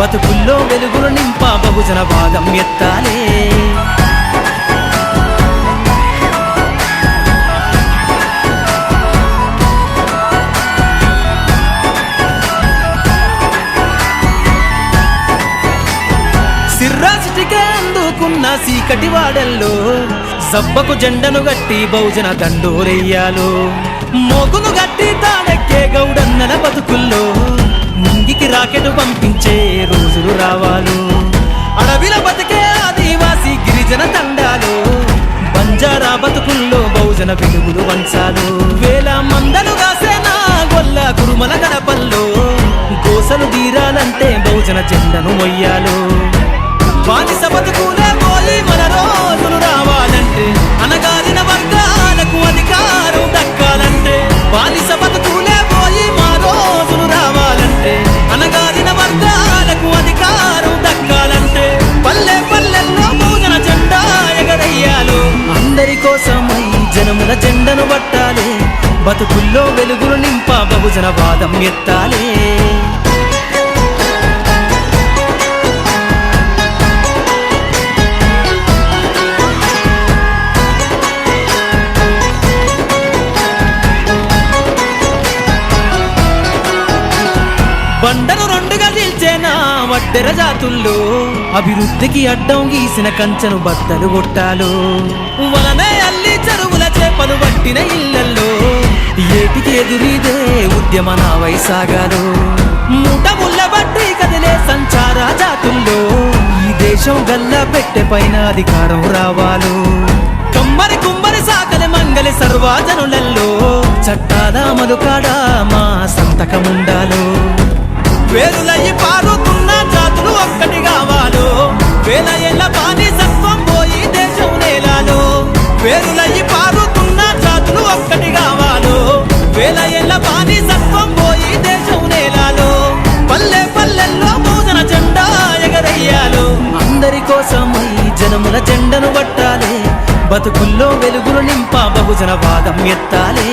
బతుకుల్లో వెలుగులు నింప బహుజన భాగం ఎత్తాలే. సిర్రాసిటికే అందుకున్న సీకటి వాడల్లో సబ్బకు జెండను గట్టి బహుజన దండోరెయ్యాలో. మోగును గట్టి తాడెక్కే గౌడన్నల బతుకుల్లో. ఇంటికి రాకెట్ పంపించే రోజులు రావాలు. అడవిల బతికే ఆదివాసి గిరిజన తండాలు బంజారా బతుకుల్లో బహుజన వెలుగులు వంచాలు వేల మందలు కాసేనా గొల్ల కురుమల గడపల్లో గోసలు తీరాలంటే బహుజన చెందను మొయ్యాలు. బానిస బతుకు జనముల జెండను పట్టాలి. బతుకుల్లో వెలుగులు నింప బహుజన వాదం ఎత్తాలే. బండను రెండుగా నిల్చేనా వడ్డెర జాతుల్లో అభివృద్ధికి అడ్డం గీసిన కంచెను బద్దలు కొట్టాలు. వలనే అల్లి పట్టిన ఇళ్ళలో ఏటికి ఎదురీదే ఉద్యమ నా వైసాగాలు. ముఠ ముళ్ళ బట్టి కదిలే సంచార జాతుల్లో ఈ దేశం గల్ల పెట్టె పైన అధికారం రావాలు. కమ్మరి కుమ్మరి సాకలి మంగలి సర్వాజనులలో చట్టాల మలుకాడ మా సంతకముండాలో. వేరులయ్యి పారుతున్న జాతులు ఒక్కటి కావాలో. వేల ఏళ్ళ బానిసత్వం పోయి దేశం నేలాలో. వేరుల కోసమై జనముల జెండను పట్టాలే. బతుకుల్లో వెలుగులు నింప బహుజన వాదం ఎత్తాలే.